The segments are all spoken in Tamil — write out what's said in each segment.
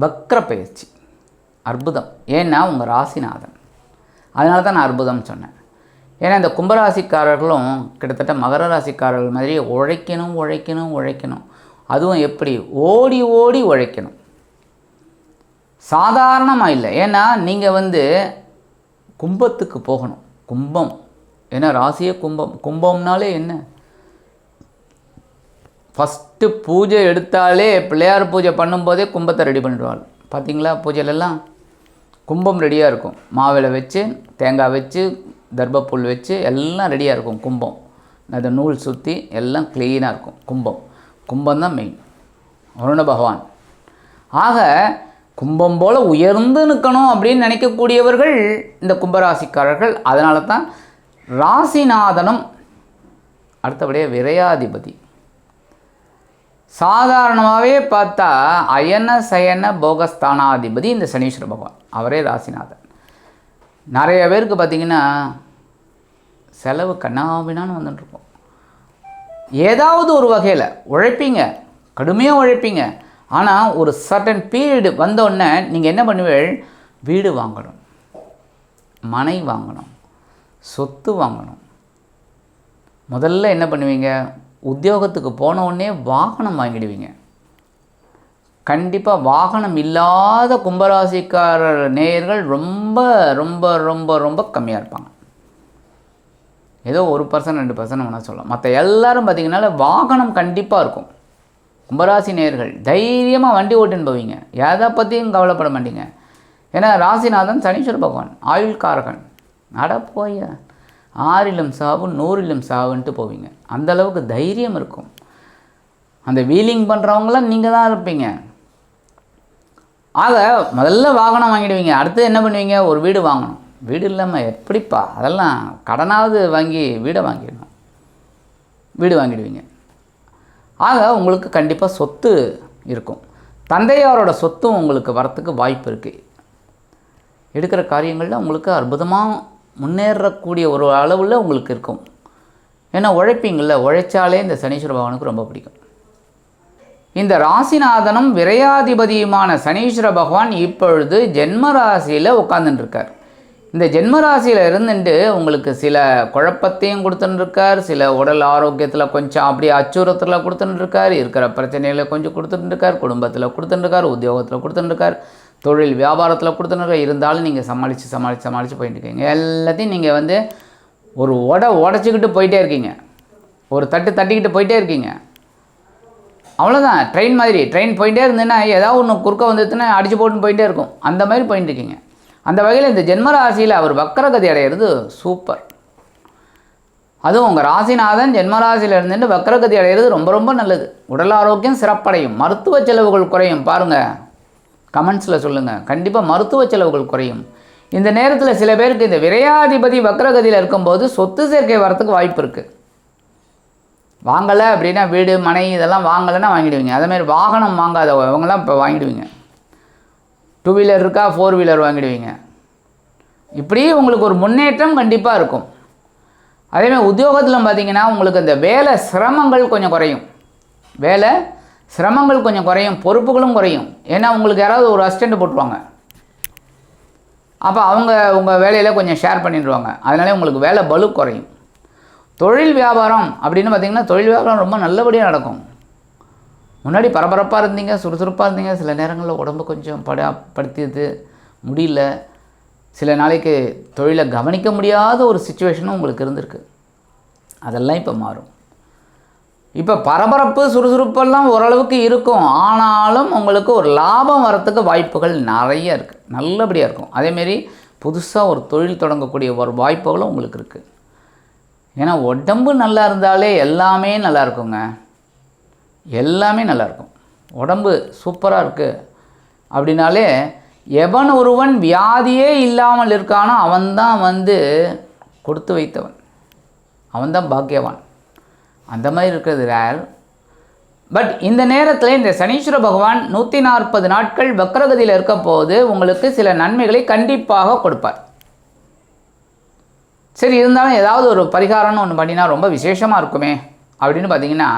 வக்ர பயிற்சி அற்புதம். ஏன்னா உங்கள் ராசிநாதன். அதனால தான் நான் அற்புதம்னு சொன்னேன். ஏன்னா இந்த கும்பராசிக்காரர்களும் கிட்டத்தட்ட மகர ராசிக்காரர்கள் மாதிரி உழைக்கணும் உழைக்கணும் உழைக்கணும். அதுவும் எப்படி? ஓடி ஓடி உழைக்கணும். சாதாரணமாக இல்லை. ஏன்னா நீங்கள் வந்து கும்பத்துக்கு போகணும். கும்பம். ஏன்னா ராசியே கும்பம். கும்பம்னாலே என்ன? ஃபஸ்ட் ஃபஸ்ட்டு பூஜை எடுத்தாலே பிள்ளையார் பூஜை பண்ணும்போதே கும்பத்தை ரெடி பண்ணிடுவாள். பார்த்தீங்களா? பூஜையிலெல்லாம் கும்பம் ரெடியாக இருக்கும். மாவிளை வச்சு தேங்காய் வச்சு தர்பப்புல் வச்சு எல்லாம் ரெடியாக இருக்கும் கும்பம். அதை நூல் சுற்றி எல்லாம் க்ளீனாக இருக்கும் கும்பம். கும்பம் தான் மெயின் வருண பகவான். ஆக கும்பம் போல் உயர்ந்து நிற்கணும் அப்படின்னு நினைக்கக்கூடியவர்கள் இந்த கும்பராசிக்காரர்கள். அதனால தான் ராசிநாதனம் அடுத்தபடியே விரையாதிபதி. சாதாரணமாகவே பார்த்தா அயன சயன போகஸ்தானாதிபதி இந்த சனீஸ்வர பகவான். அவரே ராசிநாதன். நிறைய பேருக்கு பார்த்தீங்கன்னா செலவு கண்ணாவினான்னு வந்துட்டுருக்கோம். ஏதாவது ஒரு வகையில் உழைப்பீங்க கடுமையாக உழைப்பீங்க. ஆனால் ஒரு சர்டன் பீரியடு வந்தோடனே நீங்கள் என்ன பண்ணுவீள் வீடு வாங்கணும் மனை வாங்கணும் சொத்து வாங்கணும். முதல்ல என்ன பண்ணுவீங்க? உத்தியோகத்துக்கு போன உடனே வாகனம் வாங்கிடுவீங்க. கண்டிப்பாக வாகனம் இல்லாத கும்பராசிக்காரர் நேயர்கள் ரொம்ப ரொம்ப ரொம்ப ரொம்ப கம்மியாக இருப்பாங்க. ஏதோ ஒரு பர்சன்ட் ரெண்டு பர்சன்ட் வேணால் சொல்லலாம். மற்ற எல்லோரும் பார்த்திங்கனால வாகனம் கண்டிப்பாக இருக்கும். கும்பராசி நேயர்கள் தைரியமாக வண்டி ஓட்டுன்னு போவீங்க. எதை பற்றியும் கவலைப்பட மாட்டீங்க. ஏன்னா ராசிநாதன் சனீஸ்வர பகவான் ஆயுள் காரகன் அட போய ஆறிலும் சாவு நூறிலும் சாவுன்ட்டு போவீங்க. அந்த அளவுக்கு தைரியம் இருக்கும். அந்த வீலிங் பண்ணுறவங்களாம் நீங்கள் தான் இருப்பீங்க. ஆக முதல்ல வாகனம் வாங்கிடுவீங்க. அடுத்து என்ன பண்ணுவீங்க? ஒரு வீடு வாங்கணும். வீடு இல்லாமல் எப்படிப்பா? அதெல்லாம் கடனாவது வாங்கி வீடை வாங்கிடணும். வீடு வாங்கிடுவீங்க. ஆக உங்களுக்கு கண்டிப்பாக சொத்து இருக்கும். தந்தையாரோட சொத்தும் உங்களுக்கு வரத்துக்கு வாய்ப்பு இருக்குது எடுக்கிற காரியங்களில் உங்களுக்கு அற்புதமாக முன்னேறக்கூடிய ஒரு அளவில் உங்களுக்கு இருக்கும். ஏன்னா உழைப்பீங்கள உழைச்சாலே இந்த சனீஸ்வர பகவானுக்கு ரொம்ப பிடிக்கும். இந்த ராசிநாதனும் விரையாதிபதியுமான சனீஸ்வர பகவான் இப்பொழுது ஜென்ம ராசியில் உட்காந்துட்டுருக்கார் இந்த ஜென்ம ராசியில் இருந்துட்டு உங்களுக்கு சில குழப்பத்தையும் கொடுத்துட்டுருக்கார் சில உடல் ஆரோக்கியத்தில் கொஞ்சம் அப்படியே அச்சுறுத்தலில் கொடுத்துட்டுருக்கார் இருக்கிற பிரச்சனைகளை கொஞ்சம் கொடுத்துட்டுருக்கார் குடும்பத்தில் கொடுத்துட்டுருக்கார் உத்தியோகத்தில் கொடுத்துட்டுருக்கார். தொழில் வியாபாரத்தில் கொடுத்துட்டு இருந்தாலும் நீங்கள் சமாளித்து சமாளித்து சமாளித்து போயிட்டு இருக்கீங்க எல்லாத்தையும் நீங்கள் வந்து ஒரு உடை உடச்சிக்கிட்டு போயிட்டே இருக்கீங்க. ஒரு தட்டு தட்டிக்கிட்டு போயிட்டே இருக்கீங்க. அவ்வளோதான் ட்ரெயின் மாதிரி. ட்ரெயின் போயிட்டே இருந்ததுன்னா ஏதாவது ஒன்று குறுக்க வந்துச்சுன்னா அடிச்சு போட்டுன்னு போயிட்டே இருக்கும். அந்த மாதிரி போயிட்டு இருக்கீங்க. அந்த வகையில் இந்த ஜென்மராசியில் அவர் வக்கரகதி அடையிறது சூப்பர். அதுவும் உங்கள் ராசிநாதன் ஜென்மராசியில் இருந்துட்டு வக்கரகதி அடையிறது ரொம்ப ரொம்ப நல்லது. உடல் ஆரோக்கியம் சிறப்படையும். மருத்துவ செலவுகள் குறையும். பாருங்கள் கமெண்ட்ஸில் சொல்லுங்கள் கண்டிப்பாக மருத்துவ செலவுகள் குறையும். இந்த நேரத்தில் சில பேருக்கு இந்த விரையாதிபதி வக்ரகதியில் இருக்கும்போது சொத்து சேர்க்கை வரத்துக்கு வாய்ப்பு இருக்குது வாங்கலை அப்படின்னா வீடு மனை இதெல்லாம் வாங்கலைன்னா வாங்கிடுவீங்க. அதேமாதிரி வாகனம் வாங்காதவங்களாம் இப்போ வாங்கிடுவீங்க. டூ வீலர் இருக்கா ஃபோர் வீலர் வாங்கிடுவீங்க. இப்படி உங்களுக்கு ஒரு முன்னேற்றம் கண்டிப்பாக இருக்கும். அதேமாதிரி உத்தியோகத்தில் பார்த்தீங்கன்னா உங்களுக்கு இந்த வேலை சிரமங்கள் கொஞ்சம் குறையும். வேலை சிரமங்கள் கொஞ்சம் குறையும் பொறுப்புகளும் குறையும். ஏன்னா உங்களுக்கு யாராவது ஒரு அசிஸ்டண்ட் போட்டுருவாங்க. அப்போ அவங்க உங்கள் வேலையில் கொஞ்சம் ஷேர் பண்ணிடுவாங்க. அதனாலே உங்களுக்கு வேலை பலு குறையும். தொழில் வியாபாரம் அப்படின்னு பார்த்தீங்கன்னா தொழில் வியாபாரம் ரொம்ப நல்லபடியாக நடக்கும். முன்னாடி பரபரப்பாக இருந்தீங்க சுறுசுறுப்பாக இருந்தீங்க. சில நேரங்களில் உடம்பு கொஞ்சம் பட படுத்தியது. முடியல. சில நாளைக்கு தொழிலை கவனிக்க முடியாத ஒரு சுச்சுவேஷனும் உங்களுக்கு இருந்திருக்கு. அதெல்லாம் இப்போ மாறும். இப்போ பரபரப்பு சுறுசுறுப்பெல்லாம் ஓரளவுக்கு இருக்கும். ஆனாலும் உங்களுக்கு ஒரு லாபம் வரத்துக்கு வாய்ப்புகள் நிறைய இருக்குது நல்லபடியாக இருக்கும். அதேமாரி புதுசாக ஒரு தொழில் தொடங்கக்கூடிய ஒரு வாய்ப்புகளும் உங்களுக்கு இருக்குது ஏன்னா உடம்பு நல்லா இருந்தாலே எல்லாமே நல்லா இருக்குங்க. எல்லாமே நல்லா இருக்கும். உடம்பு சூப்பராக இருக்குது அப்படின்னாலே எவன் ஒருவன் வியாதியே இல்லாமல் இருக்கானோ அவன்தான் வந்து கொடுத்து வைத்தவன். அவன்தான் பாக்கியவான். அந்த மாதிரி இருக்கிறது ரேர் பட் இந்த நேரத்தில் இந்த சனீஸ்வர பகவான் நூற்றி நாற்பது நாட்கள் வக்கரகதியில் இருக்க போது உங்களுக்கு சில நன்மைகளை கண்டிப்பாக கொடுப்பார். சரி இருந்தாலும் ஏதாவது ஒரு பரிகாரம்னு ஒன்று பண்ணினா ரொம்ப விசேஷமாக இருக்குமே அப்படின்னு பார்த்தீங்கன்னா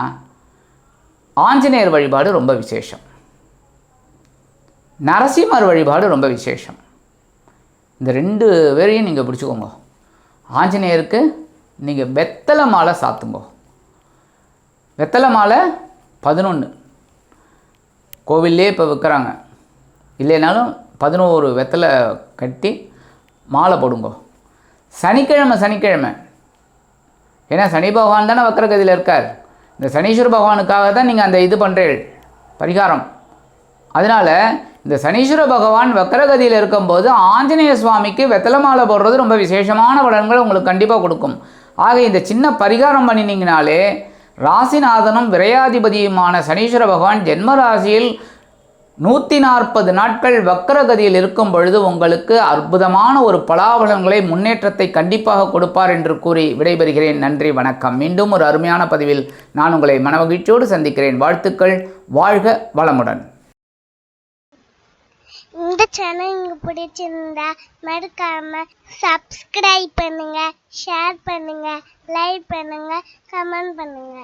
ஆஞ்சநேயர் வழிபாடு ரொம்ப விசேஷம். நரசிம்மர் வழிபாடு ரொம்ப விசேஷம். இந்த ரெண்டு பேரையும் நீங்கள் பிடிச்சிக்கோங்க. ஆஞ்சநேயருக்கு நீங்கள் வெத்தலை மாலை சாத்துங்கோ. வெத்தலை மாலை பதினொன்று கோவில்லே இப்போ விற்கிறாங்க இல்லைனாலும் பதினோரு வெத்தலை கட்டி மாலை போடுங்கோ. சனிக்கிழமை சனிக்கிழமை. ஏன்னா சனி பகவான் தானே வக்கரகதியில் இருக்கார். இந்த சனீஸ்வர பகவானுக்காக தான் நீங்கள் அந்த இது பண்ணுறீள் பரிகாரம். அதனால் இந்த சனீஸ்வர பகவான் வக்கரகதியில் இருக்கும்போது ஆஞ்சநேய சுவாமிக்கு வெத்தலை மாலை போடுறது ரொம்ப விசேஷமான பலன்களை உங்களுக்கு கண்டிப்பாக கொடுக்கும். ஆக இந்த சின்ன பரிகாரம் பண்ணினீங்கனாலே ராசிநாதனும் விரையாதிபதியுமான சனீஸ்வர பகவான் ஜென்ம ராசியில் நூற்றி நாற்பது நாட்கள் வக்கரகதியில் இருக்கும் பொழுது உங்களுக்கு அற்புதமான ஒரு பலாபலன்களை முன்னேற்றத்தை கண்டிப்பாக கொடுப்பார் என்று கூறி விடைபெறுகிறேன். நன்றி வணக்கம். மீண்டும் ஒரு அருமையான பதிவில் நான் உங்களை மனமகிழ்ச்சியோடு சந்திக்கிறேன். வாழ்த்துக்கள். வாழ்க வளமுடன். இந்த சேனல் உங்களுக்கு பிடிச்சிருந்தா மறக்காம சப்ஸ்கிரைப் பண்ணுங்க ஷேர் பண்ணுங்க. லைக் பண்ணுங்க கமெண்ட் பண்ணுங்க.